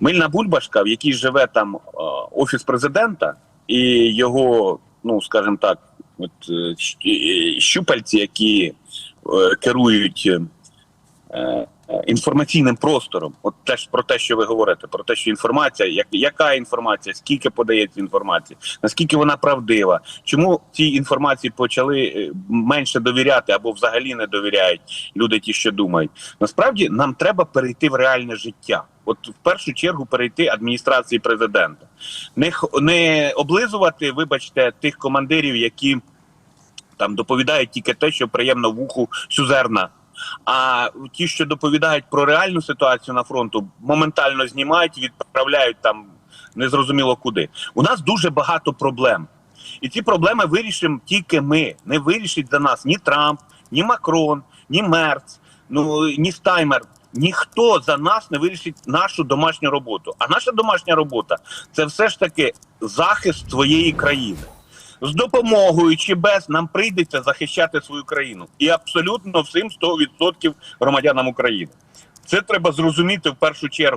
Мильна бульбашка, в якій живе там е, офіс президента, і його, ну скажімо так, от е, щупальці, які е, керують. Інформаційним простором, от теж про те, що ви говорите, про те, що інформація, як яка інформація, скільки подається інформації, наскільки вона правдива, чому цій інформації почали менше довіряти або взагалі не довіряють люди, ті, що думають. Насправді нам треба перейти в реальне життя. От в першу чергу перейти адміністрації президента, не не облизувати, вибачте, тих командирів, які там доповідають тільки те, що приємно вуху сюзерна. А ті, що доповідають про реальну ситуацію на фронту, моментально знімають, відправляють там незрозуміло куди. У нас дуже багато проблем. І ці проблеми вирішимо тільки ми. Не вирішить за нас ні Трамп, ні Макрон, ні Мерц, ну ні Стаймер. Ніхто за нас не вирішить нашу домашню роботу. А наша домашня робота це все ж таки захист своєї країни. З допомогою чи без нам прийдеться захищати свою країну. І абсолютно всім 100% громадянам України. Це треба зрозуміти в першу чергу.